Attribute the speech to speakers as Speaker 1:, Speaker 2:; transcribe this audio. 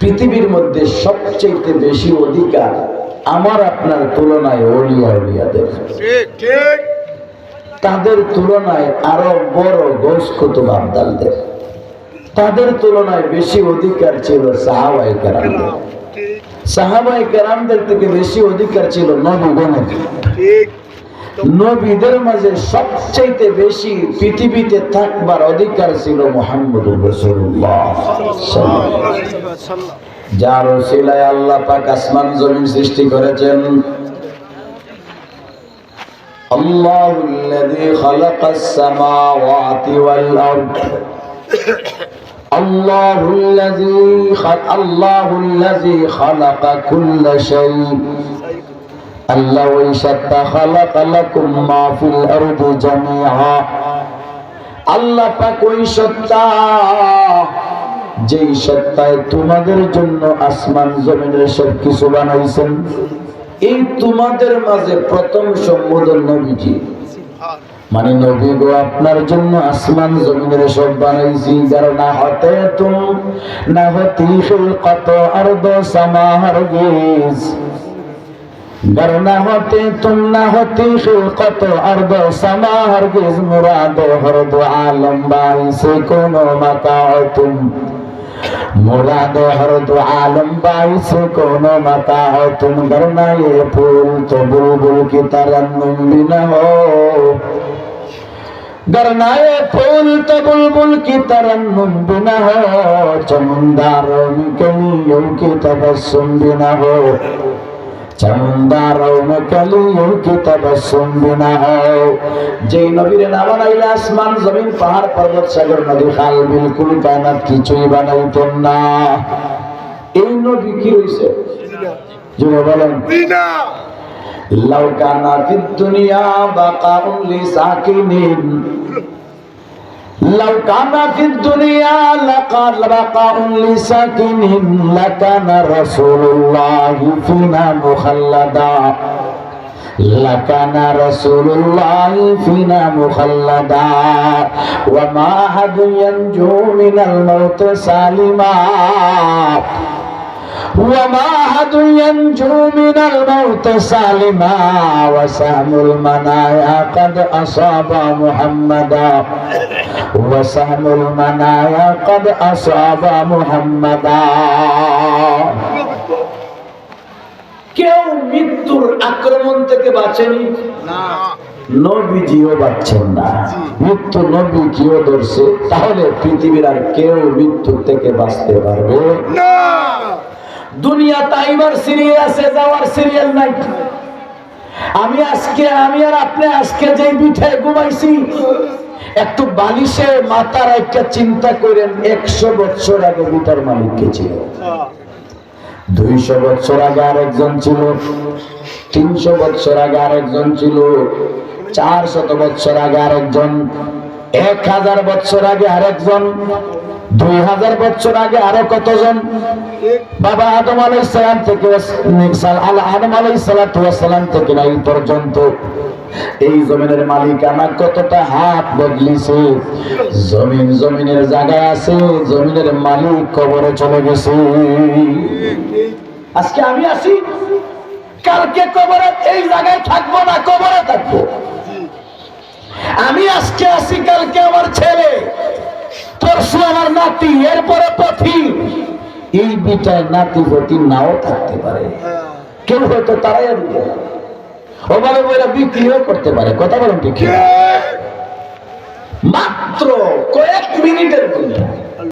Speaker 1: পৃথিবীর মধ্যে সবচেয়ে বেশি অধিকার আমার আপনার তুলনায় অলিয়া
Speaker 2: ঠিক
Speaker 1: তাদের তুলনায় আরও বড় গোস কুতুব আবদালদের। তাদের তুলনায় বেশি অধিকার ছিল সাহাবাই কেরামদের। সাহাবাই কেরামদের থেকে বেশি অধিকার ছিল নবীগণের।
Speaker 2: ঠিক।
Speaker 1: নবীদের মাঝে সবচাইতে বেশি পৃথিবীতে থাকবার অধিকার ছিল মোহাম্মদুর রসুল্লাহ যার ওসিলায় আল্লাহ পাক আসমান জমিন সৃষ্টি করেছেন الله الذي خلق السماوات والأرض الله الذي خلق الله الذي خلق كل شيء আল্লাহ ওই সত্তা খালাক লাকুম কুম্মা ফিল আরদি জামিআ। আল্লাহ পাক ওই সত্তা যেই সত্তায় তোমাদের জন্য আসমান জমিনের সব কিছু বানাইছেন, এই তোমাদের মাঝে প্রথম সম্বোধন নবীজি। মানে নবী গো, আপনার জন্য আসমান জমিনের সব বানাইছি, যার না হতে তুম, না হতে কত আর দশ আমার বর্ণা হতে তুমনা হতে কত অর্ধ সমা হরগিজ মুরাদ হরদ আলম বাই সে কোন মাতা তুম মুরাদ হরদ আলম বাই সে কোন মাতা তুম বর্ণা এ ফুল তো বুলবুল কি তারন্নুম বিনা হো গরনায়ে ফুল তো বুলবুল কি তরন্নুম বিনা হো চমন্দারম কলিয়ম কি তবসুম বিনা হো চামুন্দা রৌমে কালিও কিতাব সুম্বিনা হও যে নবীর নাম নাইলে আসমান জমিন পাহাড় পর্বত সাগর নদী খাল বিলকুল কায়নাত কিছুই বানাইতেন না। এই নবী কি হইছে? জুড়ে বলেন। লাউকানা ফিদ দুনিয়া বাকাউন লিসাকিনিন لو كان في الدنيا لقال بقاء لساكن لكان رسول الله فينا مخلدا. لكان رسول الله فينا مخلدا. وما أحد ينجو من الموت سالما. وما أحد ينجو من الموت سالما. وسهم المنايا قد أصاب محمدا. وسهم المنايا قد أصاب محمدا কেউ মৃত্যুর আক্রমণ থেকে বাঁচেনি
Speaker 2: না
Speaker 1: নবীজিও বাঁচছেন না মৃত্যু নবীজিও ধরছে তাহলে পৃথিবীর আর কেউ মৃত্যু থেকে বাঁচতে পারবে
Speaker 2: না
Speaker 1: দুনিয়া তাইবার সিরিয়াল আছে যাওয়ার সিরিয়াল নাই আমি আজকে আমি আর আপনি আজকে যে বিঠায় ঘুমাইছি একটু বালিশে মাথার একটা চিন্তা করেন, একশো বছর আগে বিটার মালিক কে ছিল? দুইশো বছর আগে আরেকজন ছিল, তিনশো বছর আগে আরেকজন ছিল চার শত বছর আগে আরেকজন, এক হাজার বছর আগে আরেকজন, দুই হাজার বছর আগে আরও কতজন? বাবা আদম আলাইসালাম থেকে, আল আদম আলাইসালাম থেকে না এই পর্যন্ত। এই জমিনের মালিকানা কতটা হাত বদলিছে? জমিন জমিনের জায়গায় আছে, জমিনের মালিক কবরে চলে গেছে। আজকে আমি আসি, কালকে কবরে, এই জায়গায় থাকব না, কবরে থাকব। আমি আজকে আসি, কালকে আমার ছেলে পরশু আমার নাতি, এরপরে পথি। এই বিটায় নাতি পতি নাও থাকতে পারে। কেউ হয়তো তারাই পারে ওভাবে বইরা বিক্রিও করতে পারে। কথা বলুন ঠিক মাত্র কয়েক মিনিটের দুনিয়া